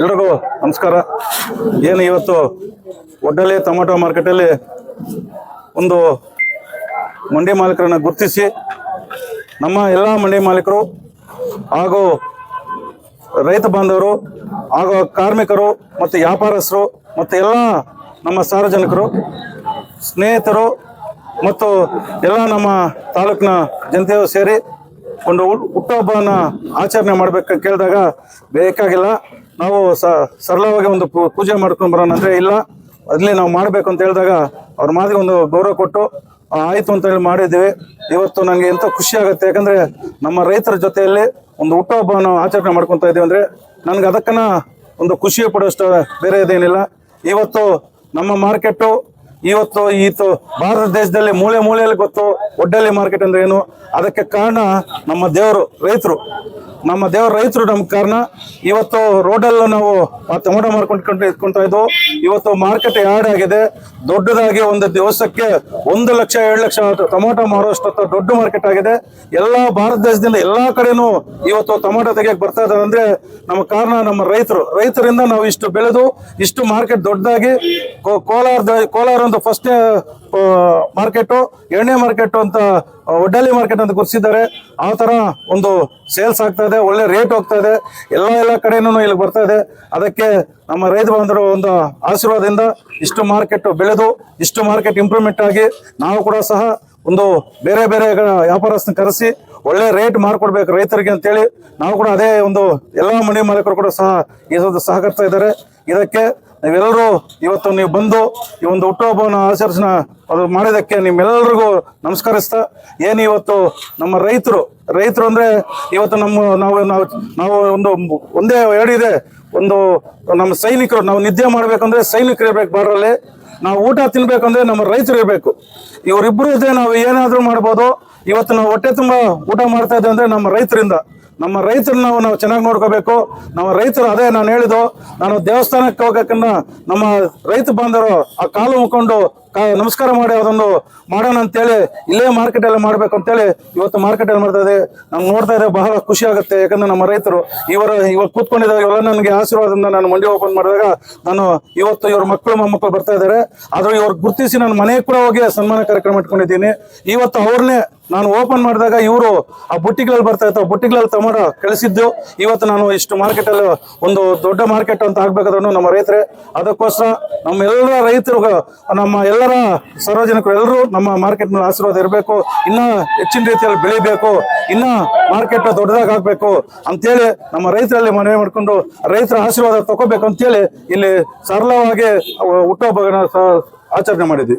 ಎಲ್ರಿಗೂ ನಮಸ್ಕಾರ. ಏನು ಇವತ್ತು ಒಡ್ಡಲೆ ಟೊಮೆಟೊ ಮಾರ್ಕೆಟಲ್ಲಿ ಒಂದು ಮಂಡಿ ಮಾಲೀಕರನ್ನ ಗುರುತಿಸಿ ನಮ್ಮ ಎಲ್ಲ ಮಂಡಿ ಮಾಲೀಕರು ಹಾಗೂ ರೈತ ಬಾಂಧವರು ಹಾಗೂ ಕಾರ್ಮಿಕರು ಮತ್ತು ವ್ಯಾಪಾರಸ್ಥರು ಮತ್ತು ಎಲ್ಲ ನಮ್ಮ ಸಾರ್ವಜನಿಕರು, ಸ್ನೇಹಿತರು ಮತ್ತು ಎಲ್ಲ ನಮ್ಮ ತಾಲೂಕಿನ ಜನತೆಯು ಸೇರಿ ಒಂದು ಹುಟ್ಟು ಹಬ್ಬನ ಆಚರಣೆ ಮಾಡ್ಬೇಕು ಕೇಳಿದಾಗ ಬೇಕಾಗಿಲ್ಲ. ನಾವು ಸ ಸರಳವಾಗಿ ಒಂದು ಪೂಜೆ ಮಾಡ್ಕೊಂಡು ಬರೋಣ ಅಂದರೆ ಇಲ್ಲ. ಅಲ್ಲಿ ನಾವು ಮಾಡಬೇಕು ಅಂತ ಹೇಳಿದಾಗ ಅವ್ರ ಮಾತಿಗೆ ಒಂದು ಗೌರವ ಕೊಟ್ಟು ಆಯಿತು ಅಂತ ಹೇಳಿ ಮಾಡಿದ್ವಿ ಇವತ್ತು ನನಗೆ ಎಂತ ಖುಷಿ ಆಗುತ್ತೆ. ಯಾಕಂದರೆ ನಮ್ಮ ರೈತರ ಜೊತೆಯಲ್ಲಿ ಒಂದು ಹುಟ್ಟುಹಬ್ಬವನ್ನು ಆಚರಣೆ ಮಾಡ್ಕೊತಾ ಇದ್ದೀವಿ ಅಂದರೆ ನನಗೆ ಅದಕ್ಕನ ಒಂದು ಖುಷಿ ಪಡುವಷ್ಟು ಬೇರೆ ಇದೇನಿಲ್ಲ. ಇವತ್ತು ನಮ್ಮ ಮಾರ್ಕೆಟು ಇವತ್ತು ಈತು ಭಾರತ ದೇಶದಲ್ಲಿ ಮೂಳೆ ಮೂಲೆಯಲ್ಲಿ ಗೊತ್ತು ಒಡ್ಡಲ್ಲಿ ಮಾರ್ಕೆಟ್ ಅಂದ್ರೆ ಏನು? ಅದಕ್ಕೆ ಕಾರಣ ನಮ್ಮ ದೇವರು ರೈತರು. ನಮ್ಮ ದೇವ್ರ ರೈತರು ನಮ್ಗೆ ಕಾರಣ. ಇವತ್ತು ರೋಡಲ್ಲೂ ನಾವು ಆ ಟೊಮೊಟೊ ಮಾರ್ಕೊಂಡು ಇಟ್ಕೊಂತ ಇವತ್ತು ಮಾರ್ಕೆಟ್ ಯಾರ್ಡ್ ಆಗಿದೆ. ದೊಡ್ಡದಾಗಿ ಒಂದು ದಿವಸಕ್ಕೆ ಒಂದು ಲಕ್ಷ, ಎರಡು ಲಕ್ಷ ಟೊಮೊಟೊ ಮಾರುವಷ್ಟು ದೊಡ್ಡ ಮಾರ್ಕೆಟ್ ಆಗಿದೆ. ಎಲ್ಲ ಭಾರತ ದೇಶದಿಂದ ಎಲ್ಲಾ ಕಡೆನೂ ಇವತ್ತು ಟೊಮೊಟೊ ತೆಗಿಯಕ್ಕೆ ಬರ್ತಾ ಇದ್ದಾರೆ ಅಂದ್ರೆ ನಮ್ಮ ಕಾರಣ ನಮ್ಮ ರೈತರು. ರೈತರಿಂದ ನಾವು ಇಷ್ಟು ಬೆಳೆದು, ಇಷ್ಟು ಮಾರ್ಕೆಟ್ ದೊಡ್ಡದಾಗಿ ಕೋಲಾರ ಕೋಲಾರ ಒಂದು ಫಸ್ಟ್ ಮಾರ್ಕೆಟು ಎರಡನೇ ಮಾರ್ಕೆಟ್ ಅಂತ ಒಡ್ಡಾಲಿ ಮಾರ್ಕೆಟ್ ಅಂತ ಗುರುತಿಸಿದ್ದಾರೆ ಆ ಥರ ಒಂದು ಸೇಲ್ಸ್ ಆಗ್ತಾ ಇದೆ, ಒಳ್ಳೆ ರೇಟ್ ಹೋಗ್ತಾ ಇದೆ. ಎಲ್ಲ ಎಲ್ಲ ಕಡೆನೂ ಇಲ್ಲಿ ಬರ್ತಾ ಇದೆ. ಅದಕ್ಕೆ ನಮ್ಮ ರೈತ ಬಾಂಧವರು ಒಂದು ಆಶೀರ್ವಾದದಿಂದ ಇಷ್ಟು ಮಾರ್ಕೆಟ್ ಬೆಳೆದು, ಇಷ್ಟು ಮಾರ್ಕೆಟ್ ಇಂಪ್ರೂವ್ಮೆಂಟ್ ಆಗಿ ನಾವು ಕೂಡ ಸಹ ಒಂದು ಬೇರೆ ಬೇರೆ ವ್ಯಾಪಾರಸ್ಥನ ಕರೆಸಿ ಒಳ್ಳೆ ರೇಟ್ ಮಾಡ್ಕೊಡ್ಬೇಕು ರೈತರಿಗೆ ಅಂತೇಳಿ ನಾವು ಕೂಡ ಅದೇ ಒಂದು ಎಲ್ಲ ಮನೆ ಮಾಲೀಕರು ಕೂಡ ಸಹ ಈ ಸಹಕರಿಸ್ತಾ ಇದ್ದಾರೆ. ಇದಕ್ಕೆ ನೀವೆಲ್ಲರೂ ಇವತ್ತು ನೀವು ಬಂದು ಈ ಒಂದು ಹುಟ್ಟುಹಬ್ಬವನ್ನು ಆಚರಿಸನ ಅದು ಮಾಡಿದ್ದಕ್ಕೆ ನಿಮ್ಮೆಲ್ಲರಿಗೂ ನಮಸ್ಕರಿಸ್ತಾ, ಏನು ಇವತ್ತು ನಮ್ಮ ರೈತರು ರೈತರು ಅಂದರೆ ಇವತ್ತು ನಮ್ಮ ನಾವು ನಾವು ನಾವು ಒಂದು, ಒಂದೇ ಹೇಳಿದೆ ಒಂದು ನಮ್ಮ ಸೈನಿಕರು, ನಾವು ನಿದ್ದೆ ಮಾಡಬೇಕಂದ್ರೆ ಸೈನಿಕರು ಇರಬೇಕು ಬಾರ್ಡ್ರಲ್ಲಿ ನಾವು ಊಟ ತಿನ್ಬೇಕಂದ್ರೆ ನಮ್ಮ ರೈತರು ಇರಬೇಕು. ಇವರಿಬ್ಬರು ಇದೆ ನಾವು ಏನಾದರೂ ಮಾಡ್ಬೋದು. ಇವತ್ತು ನಾವು ಹೊಟ್ಟೆ ತುಂಬ ಊಟ ಮಾಡ್ತಾ ಇದ್ದೇವೆ ಅಂದರೆ ನಮ್ಮ ರೈತರಿಂದ. ನಮ್ಮ ರೈತರನ್ನ ನಾವು ನಾವು ಚೆನ್ನಾಗಿ ನೋಡ್ಕೋಬೇಕು. ನಮ್ಮ ರೈತರು ಅದೇ ನಾನು ಹೇಳಿದ್ದು. ನಾನು ದೇವಸ್ಥಾನಕ್ಕೆ ಹೋಗಕ್ಕನ್ನ ನಮ್ಮ ರೈತ ಬಾಂಧವರು ಆ ಕಾಲು ಮುಕ್ಕೊಂಡು ಕಾ ನಮಸ್ಕಾರ ಮಾಡಿ ಅದೊಂದು ಮಾಡೋಣ ಅಂತೇಳಿ ಇಲ್ಲೇ ಮಾರ್ಕೆಟ್ ಅಲ್ಲಿ ಮಾಡ್ಬೇಕು ಅಂತೇಳಿ ಇವತ್ತು ಮಾರ್ಕೆಟ್ ಅಲ್ಲಿ ಮಾಡ್ತಾ ಇದೆ ನಾವು ನೋಡ್ತಾ ಇದ್ರೆ ಬಹಳ ಖುಷಿ ಆಗುತ್ತೆ. ಯಾಕಂದ್ರೆ ನಮ್ಮ ರೈತರು ಇವರ ಇವಾಗ ಕೂತ್ಕೊಂಡಿದ್ದಾರೆ. ಇವೆಲ್ಲ ನನಗೆ ಆಶೀರ್ವಾದದಿಂದ ನಾನು ಮಂಡಿ ಓಪನ್ ಮಾಡಿದಾಗ ನಾನು ಇವತ್ತು ಇವ್ರ ಮಕ್ಕಳು, ಮೊಮ್ಮಕ್ಕಳು ಬರ್ತಾ ಇದ್ದಾರೆ. ಆದ್ರೆ ಇವ್ರು ಗುರುತಿಸಿ ನಾನು ಮನೆಗೆ ಕೂಡ ಹೋಗಿ ಸನ್ಮಾನ ಕಾರ್ಯಕ್ರಮ ಇಟ್ಕೊಂಡಿದ್ದೀನಿ. ಇವತ್ತು ಅವ್ರನ್ನೇ ನಾನು ಓಪನ್ ಮಾಡಿದಾಗ ಇವರು ಆ ಬುಟ್ಟಿಗಳಲ್ಲಿ ಬರ್ತಾ ಇತ್ತು. ಆ ಬುಟ್ಟಿಗಳಲ್ಲಿ ಟೊಮೊಟೊ ಕಳಿಸಿದ್ದು. ಇವತ್ತು ನಾನು ಇಷ್ಟು ಮಾರ್ಕೆಟ್ ಅಲ್ಲಿ ಒಂದು ದೊಡ್ಡ ಮಾರ್ಕೆಟ್ ಅಂತ ಆಗ್ಬೇಕಾದ್ರು ನಮ್ಮ ರೈತರೇ, ಅದಕ್ಕೋಸ್ಕರ ನಮ್ಮೆಲ್ಲ ರೈತರು ನಮ್ಮ ಎಲ್ಲರ ಸಾರ್ವಜನಿಕರು ಎಲ್ಲರೂ ನಮ್ಮ ಮಾರ್ಕೆಟ್ ಮೇಲೆ ಆಶೀರ್ವಾದ ಇರಬೇಕು. ಇನ್ನೂ ಹೆಚ್ಚಿನ ರೀತಿಯಲ್ಲಿ ಬೆಳಿಬೇಕು. ಇನ್ನ ಮಾರ್ಕೆಟ್ ದೊಡ್ಡದಾಗಬೇಕು ಅಂತೇಳಿ ನಮ್ಮ ರೈತರಲ್ಲಿ ಮನವಿ ಮಾಡ್ಕೊಂಡು ರೈತರ ಆಶೀರ್ವಾದ ತಗೋಬೇಕು ಅಂತೇಳಿ ಇಲ್ಲಿ ಸರಳವಾಗಿ ಹುಟ್ಟುಹಬ್ಬನ ಆಚರಣೆ ಮಾಡಿದ್ವಿ.